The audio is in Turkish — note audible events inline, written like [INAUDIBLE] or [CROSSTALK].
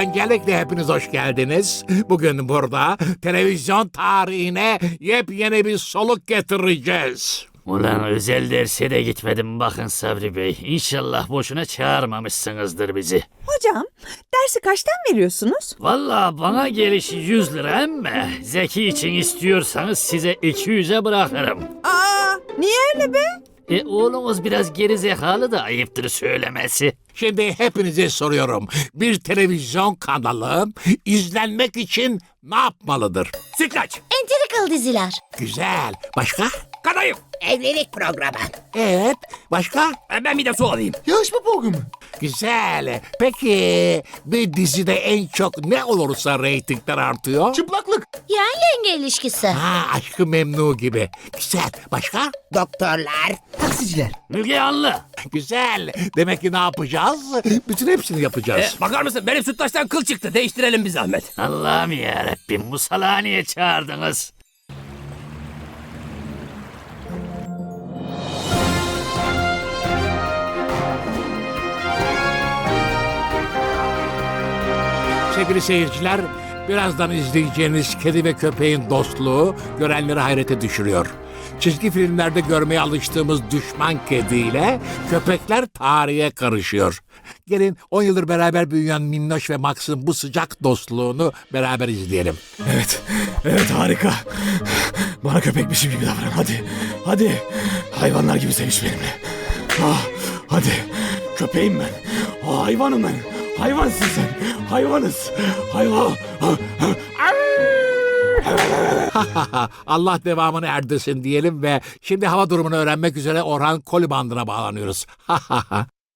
Öncelikle hepiniz hoş geldiniz. Bugün burada televizyon tarihine yepyeni bir soluk getireceğiz. Ulan özel derse de gitmedim bakın Sabri Bey. İnşallah boşuna çağırmamışsınızdır bizi. Hocam, dersi kaçtan veriyorsunuz? Vallahi bana gelişi 100 lira ama Zeki için istiyorsanız size 200'e bırakırım. Aa, niye öyle be? E oğlunuz biraz geri zekalı da ayıptır söylemesi. Şimdi hepinize soruyorum. Bir televizyon kanalı izlenmek için ne yapmalıdır? Sütlaç. Entrikalı diziler. Güzel. Başka? Kadayıf. Evlilik programı. Evet. Başka? E, Ben bir de su alayım. Yarışma programı. Güzel. Peki bir dizide en çok ne olursa reytingler artıyor? Çıplaklık. Yeğen yenge ilişkisi. Ha aşkı memnu gibi. Güzel. Başka? Doktorlar. Taksiciler. Müge Anlı. Güzel. Demek ki ne yapacağız? Bütün hepsini E, yapacağız. bakar mısın benim sütlaçtan kıl çıktı. Değiştirelim bir zahmet. Allah'ım yarabbim bu salağı niye çağırdınız? Sevgili seyirciler, birazdan izleyeceğiniz kedi ve köpeğin dostluğu görenleri hayrete düşürüyor. Çizgi filmlerde görmeye alıştığımız düşman kediyle köpekler tarihe karışıyor. Gelin 10 yıldır beraber büyüyen Minnoş ve Max'ın bu sıcak dostluğunu beraber izleyelim. Evet, evet harika. Bana köpekmişim gibi davran hadi. Hadi, hayvanlar gibi seviş benimle. Ah, hadi, köpeğim ben. Ah, hayvanım ben. Hayvansın sen. Hayvanız. Hayvan. Ah, [LAUGHS] ah. Allah devamını erdirsin diyelim ve şimdi hava durumunu öğrenmek üzere Orhan Koli bandına bağlanıyoruz. [LAUGHS]